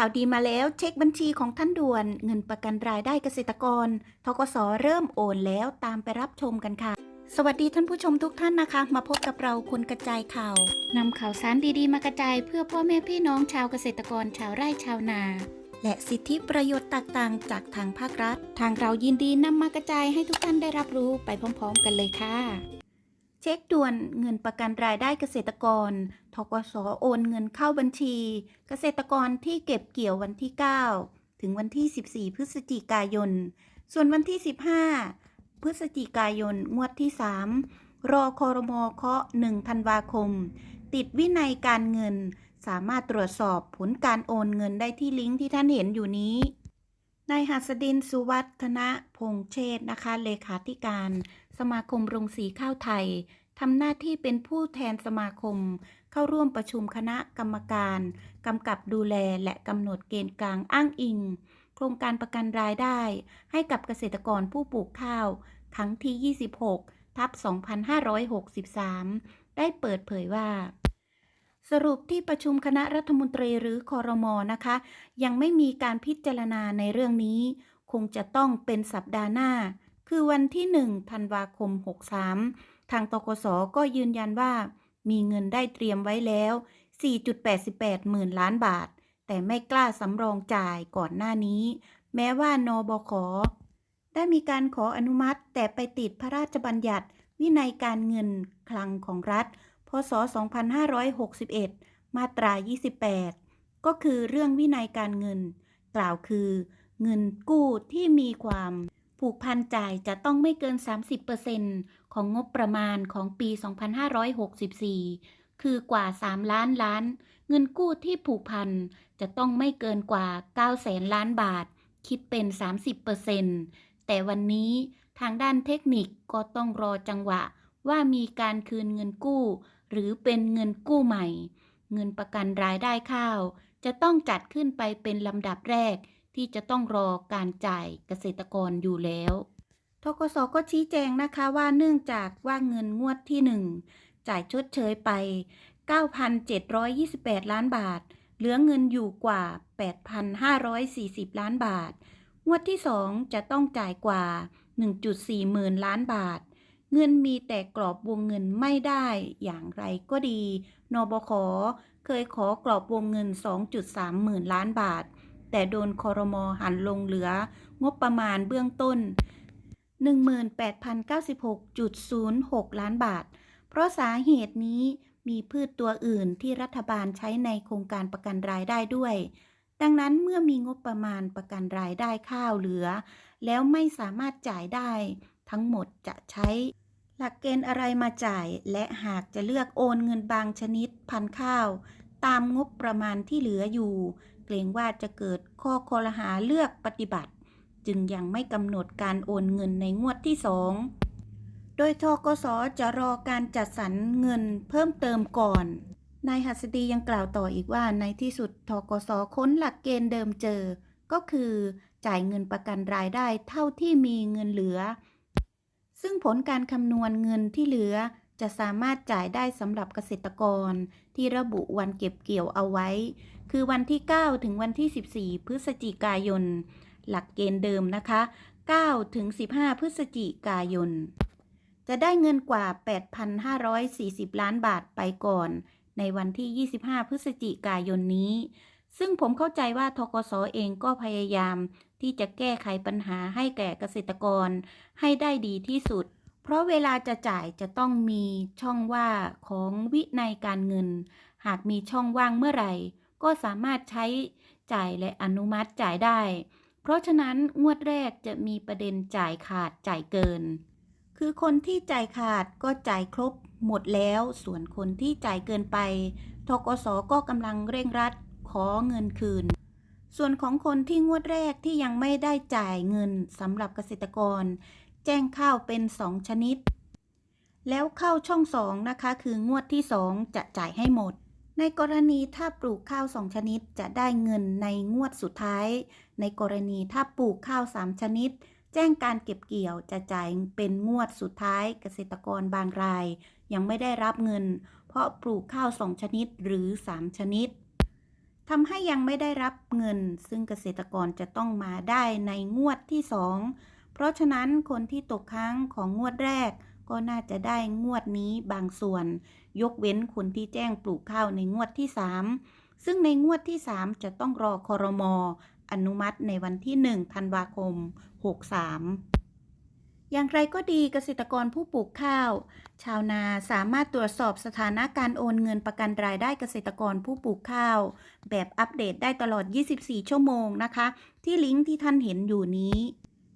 ข่าวดีมาแล้วเช็คบัญชีของท่านด่วน เงินประกันรายได้เกษตรกรทกสเริ่มโอนแล้วตามไปรับชมกันค่ะ สวัสดีท่านผู้ชมทุกท่านนะคะ มาพบกับเราคนกระจายข่าวนำข่าวสารดีๆ มากระจายเพื่อพ่อแม่พี่น้องชาวเกษตรกรชาวไร่ชาวนา และสิทธิประโยชน์ต่างๆ จากทางภาครัฐ ทางเรายินดีนำมากระจายให้ทุกท่านได้รับรู้ไปพร้อม ๆ กันเลยค่ะ ช็คด่วนเงินประกันรายได้เกษตรกร ทกสโอนเงินเข้าบัญชี เกษตรกรที่เก็บเกี่ยววันที่ 9 ถึงวันที่ 14 พฤศจิกายน ส่วนวันที่ 15 พฤศจิกายน งวดที่ 3 รอคอรมอเคาะ1ธันวาคม ติดวินัยการเงิน สามารถตรวจสอบผลการโอนเงินได้ที่ลิงก์ที่ท่านเห็นอยู่นี้นายหัสดินสุวัฒนพงเชษ์นะคะ เลขาธิการ สมาคมโรงสีข้าวไทย ทำหน้าที่เป็นผู้แทนสมาคม เข้าร่วมประชุมคณะกรรมการกำกับดูแลและกำหนดเกณฑ์กลางอ้างอิง โครงการประกันรายได้ ให้กับเกษตรกรผู้ปลูกข้าว ครั้งที่ 26 ทับ 2563 ได้เปิดเผยว่าสรุปที่ประชุมคณะรัฐมนตรีหรือคอรมอนะคะ ยังไม่มีการพิจารณาในเรื่องนี้ คงจะต้องเป็นสัปดาห์หน้า คือวันที่ 1 ธันวาคม 63 ทางตกสก็ยืนยันว่า มีเงินได้เตรียมไว้แล้ว 4.88 หมื่นล้านบาท แต่ไม่กล้าสำรองจ่ายก่อนหน้านี้ แม้ว่านบขได้มีการขออนุมัติ แต่ไปติดพระราชบัญญัติ วินัยการเงินคลังของรัฐ พศ 2561 มาตรา 28 ก็คือเรื่องวินัยการเงิน กล่าวคือ เงินกู้ที่มีความ ผูกพันจ่ายจะต้องไม่เกิน 30%ของงบประมาณของปี 2564 คือกว่า 3 ล้านล้าน เงินกู้ที่ผูกพันจะต้องไม่เกินกว่า 9 แสนล้านบาท คิดเป็น 30%แต่วันนี้ทางด้านเทคนิคก็ต้องรอจังหวะว่ามีการคืนเงินกู้ หรือเป็นเงินกู้ใหม่ เงินประกันรายได้ข้าว จะต้องจัดขึ้นไปเป็นลำดับแรก ที่จะต้องรอการจ่ายเกษตรกรอยู่แล้วทกสก็ชี้แจงนะคะว่าเนื่องจากว่าเงินงวดที่ 1 จ่ายชดเชยไป 9,728 ล้านบาท เหลือเงินอยู่กว่า 8,540 ล้านบาท งวดที่ 2 จะต้องจ่ายกว่า 1.4 หมื่นล้านบาท เงินมีแต่กรอบวงเงินไม่ได้อย่างไรก็ดี นบขเคยขอกรอบวงเงิน 2.3 หมื่นล้านบาท แต่โดนคอรมอหันลงเหลือ งบประมาณเบื้องต้น 18,096.06 ล้านบาท เพราะสาเหตุนี้มีพืชตัวอื่นที่รัฐบาลใช้ในโครงการประกันรายได้ด้วย ดังนั้นเมื่อมีงบประมาณประกันรายได้ข้าวเหลือ แล้วไม่สามารถจ่ายได้ ทั้งหมดจะใช้หลักเกณฑ์อะไรมาจ่าย และหากจะเลือกโอนเงินบางชนิดพันข้าว ตามงบประมาณที่เหลืออยู่ เกรงว่าจะเกิดข้อคอรหาเลือกปฏิบัติ จึงยังไม่กำหนดการโอนเงินในงวดที่สองโดยทกสจะรอการจัดสรรเงินเพิ่มเติมก่อน นายหัสดียังกล่าวต่ออีกว่าในที่สุดทกสค้นหลักเกณฑ์เดิมเจอ ก็คือจ่ายเงินประกันรายได้เท่าที่มีเงินเหลือ ซึ่งผลการคำนวณเงินที่เหลือ จะสามารถจ่ายได้สำหรับเกษตรกรที่ระบุวันเก็บเกี่ยวเอาไว้ คือวันที่ 9 ถึงวันที่ 14 พฤศจิกายน หลักเกณฑ์เดิมนะคะ 9 ถึง 15 พฤศจิกายน จะได้เงินกว่า 8,540 ล้านบาทไปก่อน ในวันที่ 25 พฤศจิกายนนี้ ซึ่งผมเข้าใจว่าทกสเองก็พยายามที่จะแก้ไขปัญหาให้แก่เกษตรกรให้ได้ดีที่สุด เพราะเวลาจะจ่ายจะต้องมีช่องว่างของวินัยการเงิน หากมีช่องว่างเมื่อไหร่ ก็สามารถใช้จ่ายและอนุมัติจ่ายได้ เพราะฉะนั้นงวดแรกจะมีประเด็นจ่ายขาดจ่ายเกิน คือคนที่จ่ายขาดก็จ่ายครบหมดแล้ว ส่วนคนที่จ่ายเกินไปทกสก็กำลังเร่งรัดขอเงินคืน ส่วนของคนที่งวดแรกที่ยังไม่ได้จ่ายเงินสำหรับเกษตรกร แจ้งข้าวเป็น 2 ชนิด แล้วเข้าช่อง 2 นะคะ คืองวดที่ 2 จะจ่ายให้หมด ในกรณีถ้าปลูกข้าว 2 ชนิดจะได้เงินในงวดสุดท้าย ในกรณีถ้าปลูกข้าว 3 ชนิด แจ้งการเก็บเกี่ยวจะจ่ายเป็นงวดสุดท้าย เกษตรกรบางราย ยังไม่ได้รับเงิน เพราะปลูกข้าว 2 ชนิดหรือ 3 ชนิดทำให้ยังไม่ได้รับเงิน ซึ่งเกษตรกรจะต้องมาได้ในงวดที่ 2 เพราะฉะนั้นคนที่ตกค้างของงวดแรก ก็น่าจะได้งวดนี้บางส่วน ยกเว้นคนที่แจ้งปลูกข้าวในงวดที่ 3 ซึ่งในงวดที่ 3 จะต้องรอคอรมออนุมัติในวันที่ 1 ธันวาคม 63อย่างไรก็ดีเกษตรกรผู้ปลูกข้าว ชาวนาสามารถตรวจสอบสถานะการโอนเงินประกันรายได้เกษตรกรผู้ปลูกข้าว แบบอัปเดตได้ตลอด 24 ชั่วโมงนะคะ ที่ลิงก์ที่ท่านเห็นอยู่นี้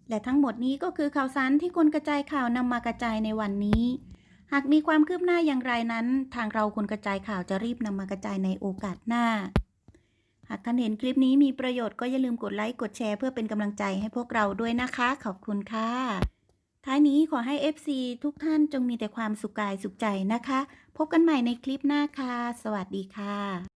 และทั้งหมดนี้ก็คือข่าวสารที่คนกระจายข่าวนำมากระจายในวันนี้ หากมีความคืบหน้าอย่างไรนั้น ทางเราคนกระจายข่าวจะรีบนำมากระจายในโอกาสหน้า หากท่านเห็นคลิปนี้มีประโยชน์ก็อย่าลืมกดไลค์กดแชร์เพื่อเป็นกำลังใจให้พวกเราด้วยนะคะ ขอบคุณค่ะ ท้ายนี้ขอให้ FC ทุกท่านจงมีแต่ความสุขกายสุขใจนะคะ พบกันใหม่ในคลิปหน้าค่ะ สวัสดีค่ะ